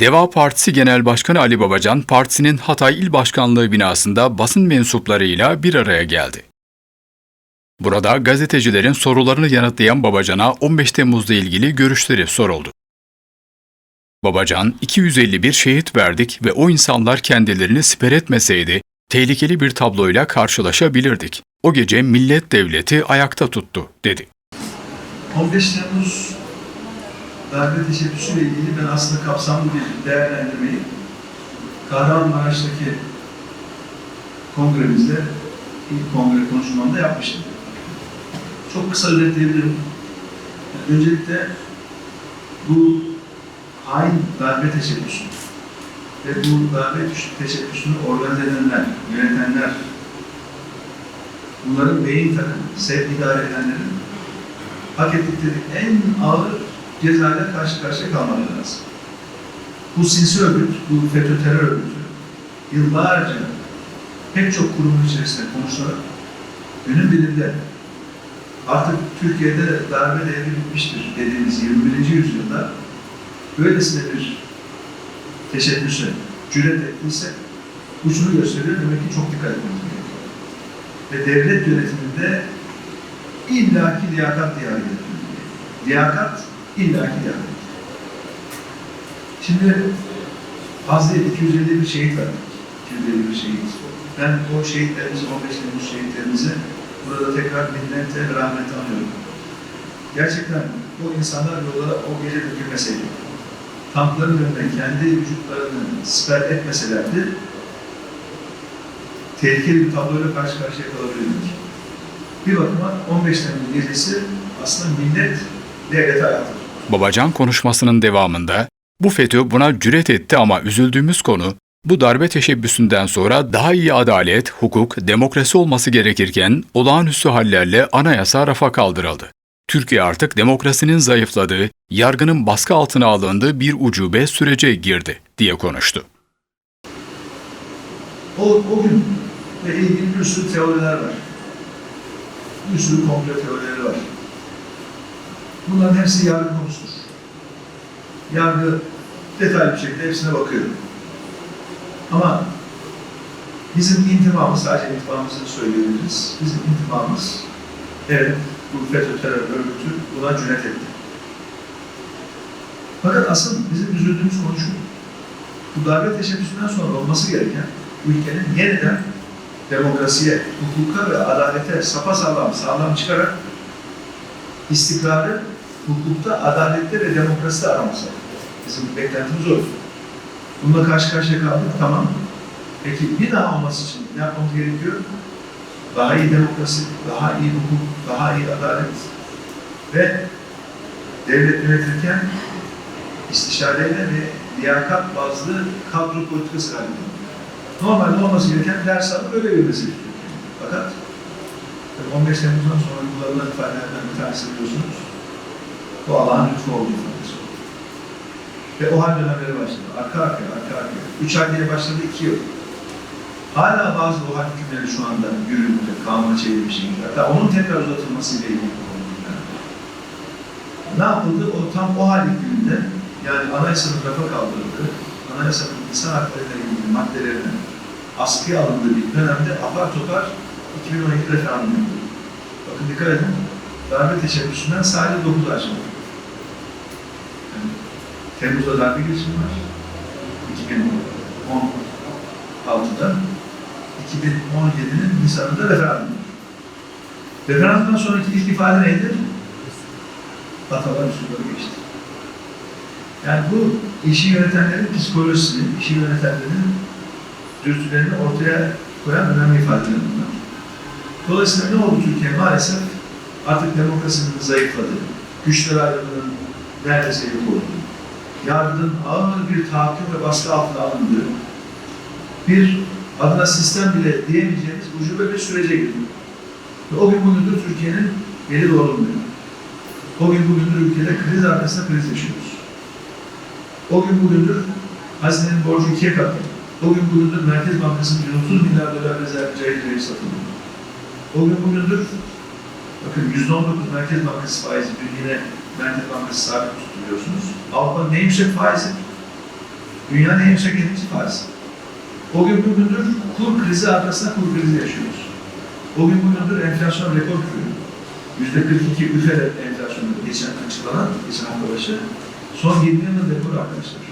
Deva Partisi Genel Başkanı Ali Babacan, partisinin Hatay İl Başkanlığı binasında basın mensuplarıyla bir araya geldi. Burada gazetecilerin sorularını yanıtlayan Babacan'a 15 Temmuz'la ilgili görüşleri soruldu. Babacan, 251 şehit verdik ve o insanlar kendilerini siper etmeseydi tehlikeli bir tabloyla karşılaşabilirdik. O gece millet devleti ayakta tuttu, dedi. 15 Temmuz darbe teşebbüsüyle ilgili ben aslında kapsamlı bir değerlendirmeyi Kahramanmaraş'taki kongremizde, ilk kongre konuşmamda yapmıştım. Çok kısa özetleyebilirim. Yani öncelikle bu hain darbe teşebbüsü ve bu darbe teşebbüsünü organize edenler, yönetenler, bunların beyin takımı, sevk idare edenlerin hak ettikleri en ağır cezayla karşı karşıya kalmaları lazım. Bu sinsi örgüt, bu FETÖ terör örgütü yıllarca pek çok kurumun içerisinde konuşarak günün birinde artık Türkiye'de darbe devri bitmiştir dediğimiz 21. yüzyılda böylesine bir teşebbüse cüret ettiyse bu şunu gösteriyor demek ki çok dikkat etmemiz gerekiyor. Ve devlet yönetiminde illaki liyakat diye hareket etmeli. Liyakat illaki liyakat. Şimdi az değil 251 şehit verdik. 251 şehit. Ben o şehitlerimizi, 15 Temmuz şehitlerimizi burada tekrar minnetle rahmet anıyorum. Gerçekten o insanlar yollara o gece dökülmeseydi, tankların önüne kendi vücutlarını siper etmeselerdi, tehlikeli bir tabloyla karşı karşıya kalabilirdik. Bir bakıma 15 Temmuz gecesi aslında millet devlete ayakta. Babacan konuşmasının devamında bu FETÖ buna cüret etti ama üzüldüğümüz konu bu darbe teşebbüsünden sonra daha iyi adalet, hukuk, demokrasi olması gerekirken olağanüstü hallerle anayasa rafa kaldırıldı. Türkiye artık demokrasinin zayıfladığı, yargının baskı altına alındığı bir ucube sürece girdi diye konuştu. O, o gün ve bir sürü teoriler var. Bir sürü komplo teorileri var. Bunların hepsi yargı konusudur. Yargı detaylı bir şekilde hepsine bakıyor. Ama bizim intimamız, sadece intimamızı söyleyebiliriz. Bizim intimamız, evet bu FETÖ terör örgütü buna cüret etti. Fakat asıl bizim üzüldüğümüz konu şu. Bu darbe teşebbüsünden sonra olması gereken ülkenin yeniden demokrasiye, hukuka ve adalete sapasağlam sağlam çıkarak istikrarı hukukta, adalette ve demokraside araması. Bizim beklentimiz o. Bununla karşı karşıya kaldık, tamam. Peki bir daha olması için ne yapmamız gerekiyor? Daha iyi demokrasi, daha iyi hukuk, daha iyi adalet ve devlet yönetirken istişareyle ve liyakat bazlı kadro politikası halinde. Normalde olması gereken ders alıp öyle verilmesi gerekiyor. Fakat tabii 15 Temmuz'dan sonra kullanılan ifadelerden bir tanesi biliyorsunuz. Bu Allah'ın lütfu olduğu ifadesi. Ve o hal dönemleri başladı. Arka arkaya, arka arkaya. Üç ay diye başladı, iki yıl. Hala bazı o hal hükümleri şu anda yürürlükte, kanuna çevrilmiş. Hatta onun tekrar uzatılmasıyla ilgili bir konu. Yani. Ne yapıldı? O tam o hal hükmünde, yani anayasanın rafa kaldırıldı, anayasanın insan hakları ile ilgili maddelerinin askıya alındığı bir dönemde apar topar 2012 referandum yapıldı. Bakın dikkat edin, darbe teşebbüsünden sadece 9 ay sonra. Temmuz'da darbe girişimi var. 2016'da 2017'nin Nisan'ında referandum var. Referandumdan sonraki ilk ifade neydi? Hatalar üstünde geçti. Yani bu işi yönetenlerin psikolojisini, işi yönetenlerin dürtülerini ortaya koyan önemli ifadeler bunlar. Dolayısıyla ne oldu Türkiye? Maalesef artık demokrasinin zayıfladı. Güçler ayrımının neredeyse yok oldu. Yargının ağır bir tahakküm ve baskı altına alındığı, bir adına sistem bile diyemeyeceğimiz ucube bir sürece girdi. Ve o gün bugündür Türkiye'nin yeri doğrulmuyor. O gün bugündür ülkede kriz arkasında kriz yaşıyoruz. O gün bugündür hazinenin borcu ikiye katladı. O gün bugündür Merkez Bankası'nın 130 milyar dolar rezerv cahil cahil satıldı. O gün bugündür bakın 119 Merkez Bankası faizi dün Merkez Bankası sabit tuttu biliyorsunuz. Avrupa'nın en yüksek faizi Dünyanın en yüksek endeksi Paris. O gün bugündür kur krizi arkasında kur krizi yaşıyoruz. O gün bugündür enflasyon rekor kırıyor. Yüzde 42 üfe enflasyonu geçen açıklanan, geçen hafta başı. Son 7 yılın rekoru arkadaşlar.